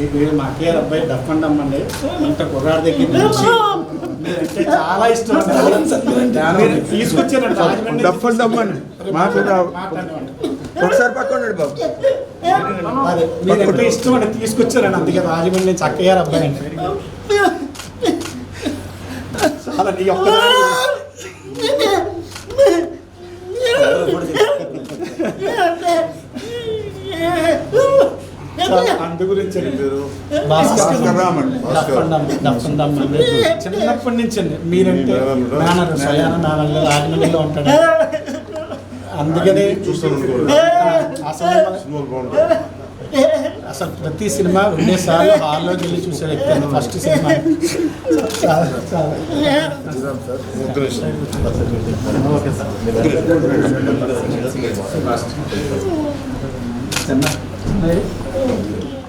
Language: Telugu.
మీకు మా కేర్ అబ్బాయి డఫండమ్ అండి అంత కుర్రాడి దగ్గర నుంచి మీరంటే చాలా ఇష్టం. అండి. మీరు తీసుకొచ్చారండి రాజమండ్రి డఫ్ అండ్ డమ్ అండి మాకు. ఒకసారి పక్కన ఉండండి బాబు. అదే మీరంటే ఇష్టం అండి తీసుకొచ్చారండి. అందుకే రాజమండ్రి నుంచి అక్కయ్యారు అబ్బాయి అండి చాలా నీ ఒక్కదాని చాలా అందు గురించి చిన్నప్పటి నుంచి అండి మీరంటే మేనర్ రాజమండ్రిలో ఉంటాడు. అందుకని చూస్తాను అసలు ప్రతి సినిమా రెండేసార్లు హాల్లోకి వెళ్ళి చూసే వ్యక్తి ఫస్ట్ సినిమా. Okay sir. 行吧，没。